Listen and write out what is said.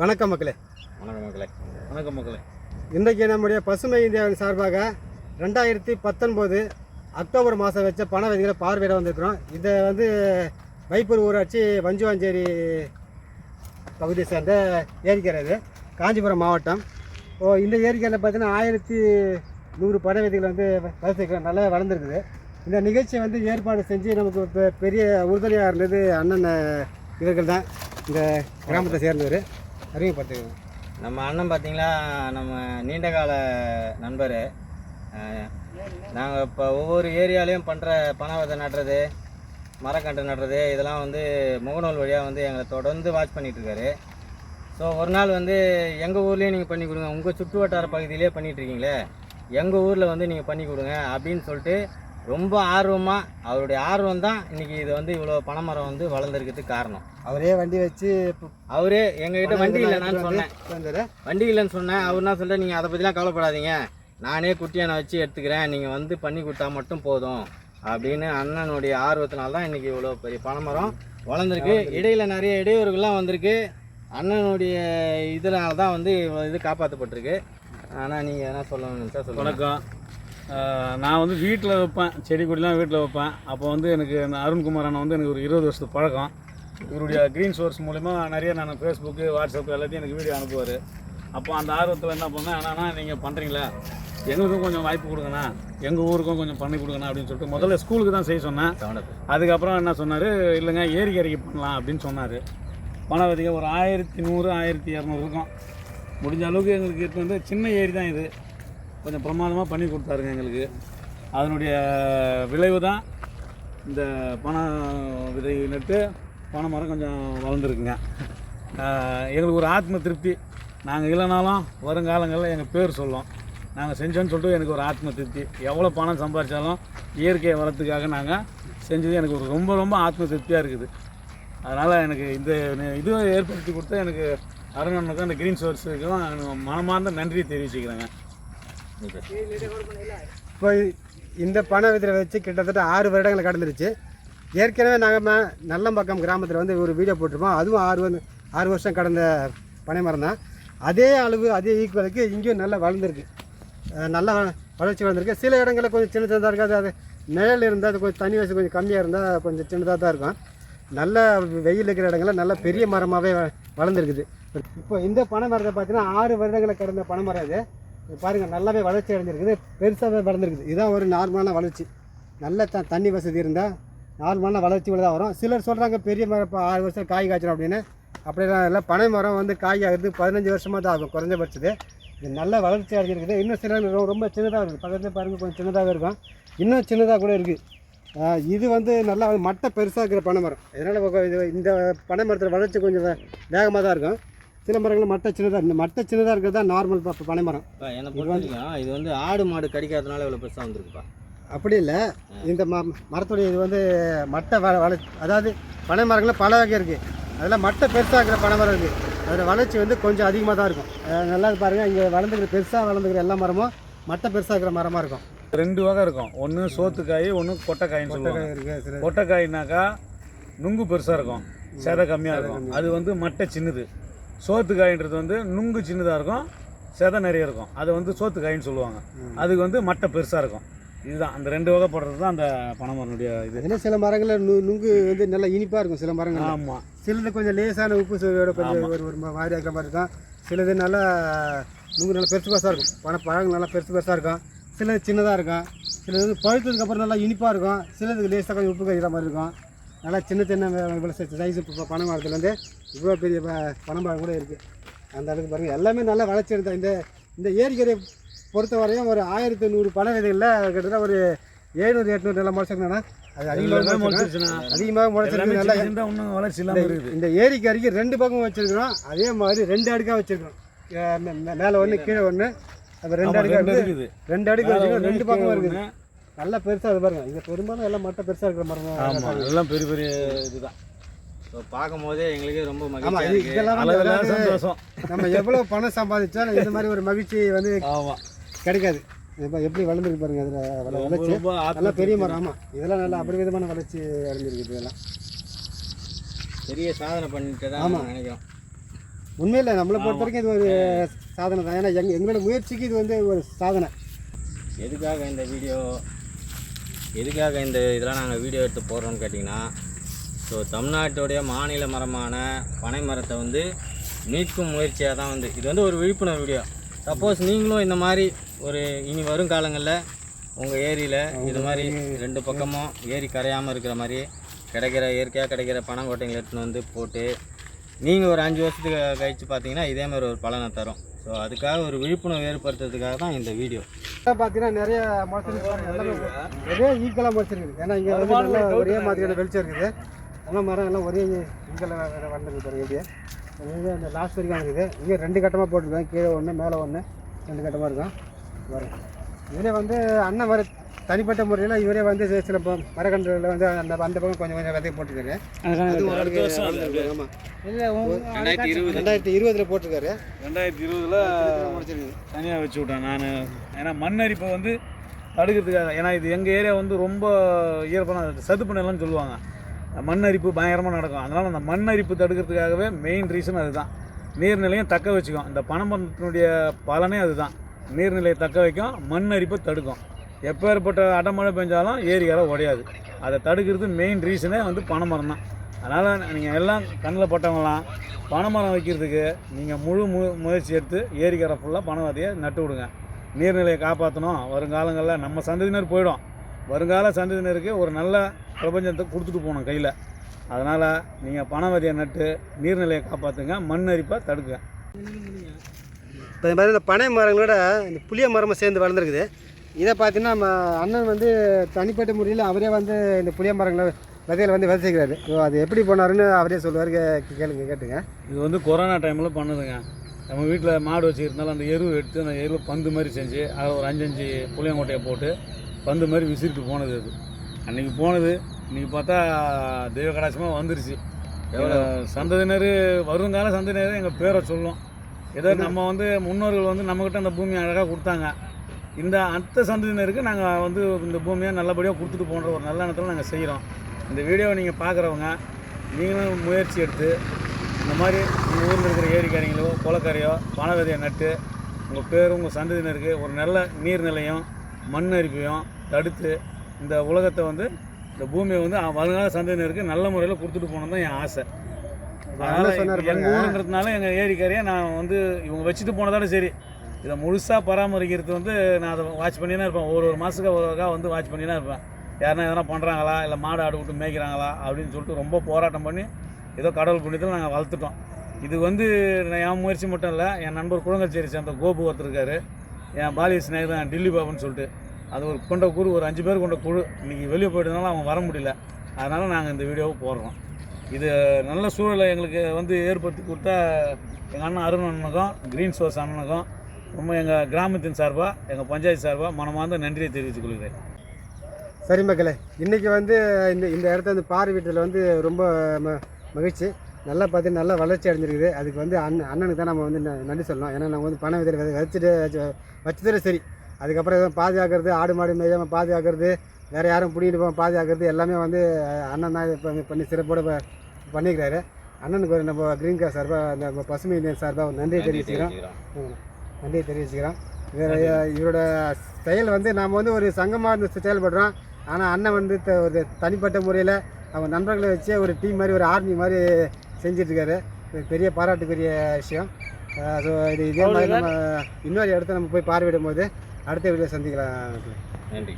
வணக்கம் மக்களே. வணக்கம் மக்களே. வணக்கம் மக்களே. இன்றைக்கு நம்முடைய பசுமை இந்தியாவின் சார்பாக ரெண்டாயிரத்தி பத்தொன்பது அக்டோபர் மாதம் வச்ச பண விதிகளை பார்வையிட வந்திருக்கிறோம். இதை வந்து வைப்பூர் ஊராட்சி வஞ்சுவாஞ்சேரி பகுதியை சேர்ந்த ஏரிக்கரை இது காஞ்சிபுரம் மாவட்டம். ஓ இந்த ஏரிக்கரையில் பார்த்தீங்கன்னா ஆயிரத்தி நூறு பண விதிகள் வந்து வளர்த்துருக்கிறோம் நல்லா வளர்ந்துருக்குது. இந்த நிகழ்ச்சியை வந்து ஏற்பாடு செஞ்சு நமக்கு பெரிய உறுதுணையாக இருந்தது அண்ணன் இவர்கள் தான். இந்த கிராமத்தை சேர்ந்தவர். அறிமுகப்படுத்துக்கிறோம் நம்ம அண்ணன் பார்த்தீங்களா நம்ம நீண்ட கால நண்பர் நாங்கள் இப்போ ஒவ்வொரு ஏரியாலையும் பண்ணுற பனை நடுறது மரக்கன்று நடுறது இதெல்லாம் வந்து முகநூல் வழியாக வந்து எங்களை தொடர்ந்து வாட்ச் பண்ணிகிட்ருக்காரு ஸோ ஒரு நாள் வந்து எங்கள் ஊர்லேயும் நீங்கள் பண்ணி கொடுங்க உங்கள் சுற்று வட்டார பகுதியிலே பண்ணிகிட்ருக்கீங்களே எங்கள் ஊரில் வந்து நீங்கள் பண்ணி கொடுங்க அப்படின்னு சொல்லிட்டு ரொம்ப ஆர்வமாக அவருடைய ஆர்வம் தான் இன்றைக்கி இது வந்து இவ்வளோ பனைமரம் வந்து வளர்ந்துருக்கிறதுக்கு காரணம். அவரே வண்டி வச்சு அவரே எங்ககிட்ட வண்டி இல்லை நான் சொன்னேன். வண்டி இல்லைன்னு சொன்னேன். அவர் என்ன சொல்லிட்டு நீங்கள் அதை பற்றிலாம் கவலைப்படாதீங்க. நானே குட்டியானை வச்சு எடுத்துக்கிறேன். நீங்கள் வந்து பண்ணி கொடுத்தா மட்டும் போதும் அப்படின்னு அண்ணனுடைய ஆர்வத்தினால தான் இன்றைக்கி இவ்வளோ பெரிய பனைமரம் வளர்ந்துருக்கு. இடையில நிறைய இடையூறுகள்லாம் வந்திருக்கு. அண்ணனுடைய இதனால தான் வந்து இவ்வளோ இது காப்பாற்றப்பட்டிருக்கு ஆனால் நீங்கள் என்ன சொல்லணும்னு நினச்சா சொல்லுங்கள் வணக்கம். நான் வந்து வீட்டில் வைப்பேன். செடி கொடிலாம் வீட்டில் வைப்பேன். அப்போ வந்து எனக்கு அருண்குமார் அண்ணன் வந்து எனக்கு ஒரு இருபது வருஷத்து பழக்கம். இவருடைய க்ரீன் சோர்ஸ் மூலிமா நிறைய நான் ஃபேஸ்புக்கு வாட்ஸ்அப் எல்லாத்தையும் எனக்கு வீடியோ அனுப்புவார். அப்போ அந்த ஆர்வத்தில் என்ன பண்ணேன் ஆனால் நீங்கள் பண்ணுறீங்களா எங்களுக்கும் கொஞ்சம் வாய்ப்பு கொடுங்கண்ணா. எங்கள் ஊருக்கும் கொஞ்சம் பண்ணி கொடுங்கண்ணா அப்படின்னு சொல்லிட்டு முதல்ல ஸ்கூலுக்கு தான் செய்ய சொன்னேன். அதுக்கப்புறம் என்ன சொன்னார்? இல்லைங்க ஏரிக்கரைக்கு பண்ணலாம் அப்படின்னு சொன்னார். பண விதிக ஒரு ஆயிரத்தி நூறு ஆயிரத்தி இரநூறு இருக்கும். முடிஞ்ச அளவுக்கு எங்களுக்கு இப்போ வந்து சின்ன ஏரி தான் இது. கொஞ்சம் பிரமாதமாக பண்ணி கொடுத்தாருங்க எங்களுக்கு. அதனுடைய விளைவு தான் இந்த பனை விதை நட்டு பனை மரம் கொஞ்சம் வளர்ந்துருக்குங்க. எங்களுக்கு ஒரு ஆத்ம திருப்தி. நாங்கள் இல்லைனாலும் வருங்காலங்களில் எங்கள் பேர் சொல்லும். நாங்கள் செஞ்சோன்னு சொல்லிட்டு எனக்கு ஒரு ஆத்ம திருப்தி. எவ்வளோ பணம் சம்பாதிச்சாலும் இயற்கை வளத்துக்காக நாங்கள் செஞ்சது எனக்கு ஒரு ரொம்ப ரொம்ப ஆத்ம திருப்தியாக இருக்குது. அதனால் எனக்கு இந்த இது ஏற்படுத்தி கொடுத்த எனக்கு அருணனுக்கும் அந்த க்ரீன் சோர்ஸுக்கும் மனமார்ந்த நன்றி தெரிவிச்சுக்கிறேங்க. இப்போ இந்த பண விதிரை வச்சு கிட்டத்தட்ட ஆறு வருடங்கள் கடந்துருச்சு. ஏற்கனவே நாங்கள் நல்லம்பக்கம் கிராமத்தில் வந்து ஒரு வீடியோ போட்டிருப்போம். அதுவும் ஆறு வந்து ஆறு வருஷம் கடந்த பனை மரம் தான். அதே அளவு அதே ஈக்குவலுக்கு இங்கேயும் நல்லா வளர்ந்துருக்கு. நல்லா வளர்ச்சி வளர்ந்துருக்கு. சில இடங்களில் கொஞ்சம் சின்ன சின்னதாக இருக்காது அது நிழல் இருந்தால் அது கொஞ்சம் தண்ணி வசதி கொஞ்சம் கம்மியாக இருந்தால் கொஞ்சம் சின்னதாக தான் இருக்கும். நல்ல வெயில் இருக்கிற இடங்களில் நல்ல பெரிய மரமாகவே வளர்ந்துருக்குது. இப்போ இந்த பனை மரத்தை பார்த்தீங்கன்னா ஆறு வருடங்களை கடந்த பனை மரம் இது பாருங்கள் நல்லாவே வளர்ச்சி அடைஞ்சிருக்குது பெருசாகவே வளர்ந்துருக்குது. இதுதான் ஒரு நார்மலான வளர்ச்சி. நல்ல த தண்ணி வசதி இருந்தால் நார்மலான வளர்ச்சி தான் வரும். சிலர் சொல்கிறாங்க பெரிய மரம் இப்போ ஆறு வருஷம் காய் காய்ச்சிடும் அப்படின்னு. அப்படிலாம் இல்லை பனை மரம் வந்து காய் ஆகுது பதினஞ்சு வருஷமாக தான் ஆகும் குறைஞ்சபட்சது இது நல்ல வளர்ச்சி அடைஞ்சிருக்குது. இன்னும் சில ரொம்ப- சின்னதாக இருக்குது பக்கத்தில் பாருங்கள் கொஞ்சம் சின்னதாகவே இருக்கும். இன்னும் சின்னதாக கூட இருக்குது இது வந்து நல்லா மட்டை பெருசாக இருக்கிற பனை மரம். இதனால் இந்த பனை மரத்தில் வளர்ச்சி கொஞ்சம் வேகமாக தான் இருக்கும். சில மரங்கள் மட்டை சின்னதாக இந்த மட்டை சின்னதாக இருக்கிறது தான் நார்மல் ப- பனை மரம் இப்போ இது வந்து ஆடு மாடு கடிக்காதனால இவ்வளோ பெருசாக வந்திருக்குப்பா. அப்படி இல்லை. இந்த ம மரத்துடைய இது வந்து மட்டை வள அதாவது பனை மரங்களில் பல வகை இருக்குது அதில் மட்டை பெருசாக இருக்கிற பனை மரம் இருக்குது அதோட வளர்ச்சி வந்து கொஞ்சம் அதிகமாக தான் இருக்கும். நல்லா பாருங்கள் இங்கே வளர்ந்துக்கிற பெருசாக வளர்ந்துக்கிற எல்லா மரமும் மட்டை பெருசாக இருக்கிற மரமாக இருக்கும். ரெண்டு வகை இருக்கும். ஒன்று சோத்துக்காய் ஒன்று கொட்டைக்காயின்னு சொல்லுவாங்க. கொட்டைக்காய்னாக்கா நுங்கு பெருசாக இருக்கும். செதை கம்மியாக இருக்கும். அது வந்து மட்டை சின்னது. சோத்துக்காயின்றது வந்து நுங்கு சின்னதாக இருக்கும் செதை நிறைய இருக்கும். அது வந்து சோத்துக்காயின்னு சொல்லுவாங்க. அதுக்கு வந்து மட்டை பெருசாக இருக்கும். இதுதான். அந்த ரெண்டு வகைப்படுறது தான் அந்த பனைமரனுடைய இது. அதில் சில மரங்களில் நு நுங்கு வந்து நல்லா இனிப்பாக இருக்கும் சில மரங்கள் ஆமாம் சிலது கொஞ்சம் லேசான உப்பு சுவையோட கொஞ்சம் ஒரு ஒரு மாதிரி இருக்கிற மாதிரி இருக்கும். சிலது நல்லா நுங்கு நல்லா பெருசு பெருசாக இருக்கும். பழ பழங்கள் நல்லா பெருசு பெருசாக இருக்கும். சிலது சின்னதாக இருக்கும். சிலது வந்து பழுத்ததுக்கு அப்புறம் நல்லா இனிப்பாக இருக்கும். சிலதுக்கு லேசாக கொஞ்சம் உப்பு கறிக்கிற மாதிரி இருக்கும். நல்லா சின்ன சின்ன இவ்வளோ சைஸ் இப்போ பனை மரத்துலேருந்து இவ்வளோ பெரிய ப- பனைமரம் கூட இருக்குது அந்த அளவுக்கு பாருங்கள் எல்லாமே நல்லா வளர்ச்சி எடுத்த இந்த இந்த ஏரிக்கரையை பொறுத்த வரையும் ஒரு ஆயிரத்தி நூறு பனை விதைகளில் கிட்டத்தட்ட ஒரு எழுநூறு எட்நூறு நல்லா முளைச்சிருக்கேன்னா அது அதிகமாக. அதிகமாக முளைச்சிருக்கு. நல்லா சின்னதா இன்னும் வளர்ச்சி இல்லாமல் இருக்குது. இந்த ஏரிக்கு அருகே ரெண்டு பக்கம் வச்சிருக்கிறோம். அதே மாதிரி ரெண்டு அடுக்காக வச்சிருக்கிறோம். மேலே ஒன்று கீழே ஒன்று அது ரெண்டு ஆமா, அடுக்கா ரெண்டு இருக்குது இருக்குது. ரெண்டு அடுக்கு வச்சிருக்கோம் ரெண்டு பக்கம் இருக்குது. நல்லா பெருசாக அது பாருங்க. இங்கே பெரும்பாலும் எல்லாம் மட்டை பெருசாக இருக்கிற மரம் ஆமாம் எல்லாம் பெரிய பெரிய இதுதான். ஸோ பார்க்கும் போதே எங்களுக்கே ரொம்ப ஆமாம் இது அதாவது சந்தோஷம். நம்ம எவ்வளோ பணம் சம்பாதிச்சாலும் இந்த மாதிரி ஒரு மகிழ்ச்சி வந்து ஆமாம் கிடைக்காது. இப்போ எப்படி வளர்ந்துருக்கு பாருங்க அதில் வளர்ச்சி. நல்லா பெரிய மரம் ஆமாம் இதெல்லாம் நல்லா அபரிவிதமான வளர்ச்சி அடைஞ்சிருக்கு இதெல்லாம். பெரிய சாதனை பண்ணிட்டு தான் ஆமா. நினைக்கிறோம். உண்மையில் நம்மளை பொறுத்த வரைக்கும் இது ஒரு சாதனை தான் ஏன்னா எங்க எங்களோட முயற்சிக்கு இது வந்து ஒரு சாதனை. எதுக்காக இந்த வீடியோ எதுக்காக இந்த இதெல்லாம் நாங்கள் வீடியோ எடுத்து போடுறோம்னு கேட்டிங்கன்னா ஸோ தமிழ்நாட்டுடைய மாநில மரமான பனை மரத்தை வந்து மீட்கும் முயற்சியாக தான் வந்து இது வந்து ஒரு விழிப்புணர்வு வீடியோ சப்போஸ் நீங்களும் இந்த மாதிரி ஒரு இனி வரும் காலங்களில் உங்கள் ஏரியில் இது மாதிரி ரெண்டு பக்கமும் ஏரி கரையாமல் இருக்கிற மாதிரி கிடைக்கிற இயற்கையாக கிடைக்கிற பனங்கோட்டைங்களை எடுத்துன்னு வந்து போட்டு நீங்கள் ஒரு அஞ்சு வருஷத்துக்கு கழித்து பார்த்தீங்கன்னா இதே மாதிரி ஒரு பலனை தரும். ஸோ அதுக்காக ஒரு விழிப்புணர்வு ஏற்படுத்துறதுக்காக தான் இந்த வீடியோ பார்த்தீங்கன்னா நிறைய எல்லாமே ஒரே ஈக்குவலாக முளைச்சிருக்குது. ஏன்னா இங்கே வந்து நல்லா ஒரே மாதிரியான வெளிச்சம் இருக்குது. எல்லாம் மரம் எல்லாம் ஒரே ஈக்குவலாக வளர்ந்துருக்கு பாருங்க இப்படியே. இங்கே அந்த லாஸ்ட் வரைக்கும் இருக்குது இங்கே ரெண்டு கட்டமாக போட்டிருக்கேன் கீழே ஒன்று மேலே ஒன்று ரெண்டு கட்டமாக இருக்கும். வரும் இதில் வந்து அண்ணன் வர தனிப்பட்ட முறையில் இவரே வந்து சில- மரக்கன்றுகளில் வந்து அந்த அந்த பக்கம் கொஞ்சம் கொஞ்சம் விதைய போட்டிருக்காரு. அது ஓரளவுக்கு வளர்ந்துருக்கு. ஆமா. ரெண்டாயிரத்தி இருபது. ரெண்டாயிரத்தி இருபதில் போட்டிருக்காரு. ரெண்டாயிரத்தி இருபதில் முளைச்சிருக்கு தனியாக வச்சு விட்டேன் நான். ஏன்னா மண்ணரிப்பை வந்து தடுக்கிறதுக்காக. ஏன்னா இது எங்கள் ஏரியா வந்து ரொம்ப ஈரப்பதம் சதுப்பு நிலம்னு சொல்லுவாங்க. மண்ணரிப்பு பயங்கரமாக நடக்கும். அதனால் அந்த மண்ணரிப்பு தடுக்கிறதுக்காகவே மெயின் ரீசன் அதுதான். நீர்நிலையும் தக்க வச்சுக்கும். இந்த பனைமரத்தினுடைய பலனே அதுதான். நீர்நிலையை தக்க வைக்கும் மண் அரிப்பை தடுக்கும். எப்பேற்பட்ட அடமழை பெஞ்சாலும் ஏரிக்கரை உடையாது. அதை தடுக்கிறது மெயின் ரீசனே வந்து பனைமரம் தான். அதனால் நீங்கள் எல்லாம் கண்ணில் பட்டவங்களாம் பனைமரம் வைக்கிறதுக்கு நீங்கள் முழு மு முயற்சி எடுத்து ஏரிக்கரை ஃபுல்லாக பனை விதையை நட்டு விடுங்க. நீர்நிலையை காப்பாற்றணும் வருங்காலங்களில் நம்ம சந்ததியினர் போயிடும். வருங்கால சந்ததியினருக்கு ஒரு நல்ல பிரபஞ்சத்தை கொடுத்துட்டு போகணும் கையில். அதனால் நீங்கள் பனை விதையை நட்டு நீர்நிலையை காப்பாற்றுங்க மண் அரிப்பை தடுக்குங்க. இப்போ மாதிரி இந்த பனை மரங்களோட இந்த புளிய மரமும் சேர்ந்து வளர்ந்துருக்குது. இதை பார்த்தீங்கன்னா நம்ம அண்ணன் வந்து தனிப்பட்ட முறையில் அவரே வந்து இந்த புளிய மரங்களை விதையில வந்து விதைச்சிக்கிறாரு. ஸோ அது எப்படி போனாருன்னு அவரே சொல்லுவார் கே- கேளுங்க கேட்டுங்க. இது வந்து கொரோனா டைமில் பண்ணுதுங்க. நம்ம வீட்டில் மாடு வச்சுருந்தாலும் அந்த எருவு எடுத்து அந்த எருவு பந்து மாதிரி செஞ்சு அதில் ஒரு அஞ்சஞ்சு புளியங்கொட்டையை போட்டு பந்து மாதிரி விசிறிட்டு போனது அது. அன்றைக்கி போனது இன்றைக்கி பார்த்தா தெய்வ கடாட்சமாக வந்துருச்சு சந்ததியினர் வருங்கால சந்ததியினர் எங்கள் பேரை சொல்லும். ஏதோ நம்ம வந்து முன்னோர்கள் வந்து நம்மக்கிட்ட அந்த பூமியை அழகாக கொடுத்தாங்க. இந்த அடுத்த சந்ததியினருக்கு நாங்கள் வந்து இந்த பூமியை நல்லபடியாக கொடுத்துட்டு போன்ற ஒரு நல்ல எண்ணத்தில் நாங்கள் செய்கிறோம் இந்த வீடியோவை நீங்கள் பார்க்குறவங்க நீங்களும் முயற்சி எடுத்து இந்த மாதிரி உங்கள் ஊரில் இருக்கிற ஏரிக்கரைங்களோ குளக்கரையோ பனை விதையை நட்டு உங்கள் பேரும் உங்கள் சந்ததியினருக்கு ஒரு நல்ல நீர்நிலையும் மண் அரிப்பையும் தடுத்து இந்த உலகத்தை வந்து இந்த பூமியை வந்து வருங்கால சந்ததியினருக்கு நல்ல முறையில் கொடுத்துட்டு போகணும் தான் என் ஆசை. அதனால் எங்கள் ஊருன்றதுனால எங்கள் ஏரிக்கரையை நான் வந்து இவங்க வச்சுட்டு போனதோட சரி. இதை முழுசாக பராமரிக்கிறது வந்து நான் அதை வாட்ச் பண்ணினே இருப்பேன். ஒரு ஒரு மாதத்துக்கு ஒருக்கா வந்து வாட்ச் பண்ணினே இருப்பேன். யாருன்னா எதனா பண்ணுறாங்களா இல்லை மாடு ஆடு விட்டு மேய்க்கிறாங்களா? அப்படின்னு சொல்லிட்டு ரொம்ப போராட்டம் பண்ணி ஏதோ கடவுள் புண்ணியத்தில் நாங்கள் வளர்த்துட்டோம். இது வந்து நான் என் முயற்சி மட்டும் இல்லை என் நண்பர் குளங்கச்சேரி சேர்ந்த கோபு ஒருத்தர் என் பாலிய ஸ்நேகிதன் டில்லி பாபுன்னு சொல்லிட்டு அது ஒரு கொண்ட குழு ஒரு அஞ்சு பேர் கொண்ட குழு. இன்றைக்கி வெளியே போயிட்டதுனால அவங்க வர முடியல. அதனால் நாங்கள் இந்த வீடியோவை போடுறோம். இது நல்ல சூழலை எங்களுக்கு வந்து ஏற்படுத்தி கொடுத்தா எங்கள் அண்ணன் அருண் அண்ணனுக்கும் க்ரீன் சோர்ஸ் அண்ணனுக்கும் ரொம்ப எங்கள் கிராமத்தின் சார்பாக எங்கள் பஞ்சாயத்து சார்பாக மனமார்ந்த நன்றியை தெரிவித்துக் கொள்கிறேன். சரி மக்களே இன்றைக்கி வந்து இந்த இந்த இடத்த வந்து பார்வையிட்டதில் வந்து ரொம்ப ம மகிழ்ச்சி. நல்லா பார்த்து நல்லா வளர்ச்சி அடைஞ்சிருக்குது. அதுக்கு வந்து அண்ணன் அண்ணனுக்கு தான் நம்ம வந்து நன்றி சொல்லணும். ஏன்னா நம்ம வந்து பண விதை வச்சுட்டு வச்சு- வச்சதே சரி. அதுக்கப்புறம் எதுவும் பாதுகாக்கிறது ஆடு மாடு மேயாமல் பாதுகாக்கிறது வேறு யாரும் பிடிக்கிட்டு போக பாதுகாக்கிறது எல்லாமே வந்து அண்ணன் தான் இப்போ பண்ணி சிறப்போடு பண்ணிக்கிறாரு. அண்ணனுக்கு ஒரு நம்ம க்ரீன் கார் சார்பாக நம்ம பசுமை இந்தியன் சார்பாக ஒரு நன்றியை தெரிவிச்சுக்கிறோம். நன்றியை தெரிவிச்சுக்கிறோம். இவர் இவரோட செயல் வந்து நாம் வந்து ஒரு சங்கமாக இருந்து செயல்படுறோம். ஆனால் அண்ணன் வந்து ஒரு தனிப்பட்ட முறையில் அவங்க நண்பர்களை வச்சு ஒரு டீம் மாதிரி ஒரு ஆர்மி மாதிரி செஞ்சிட்ருக்காரு. இது பெரிய பாராட்டுக்குரிய விஷயம். ஸோ இது இதே மாதிரி நம்ம இன்னொரு இடத்த நம்ம போய் பார்வையிடும் போது அடுத்த வீடியோ சந்திக்கலாம். நன்றி.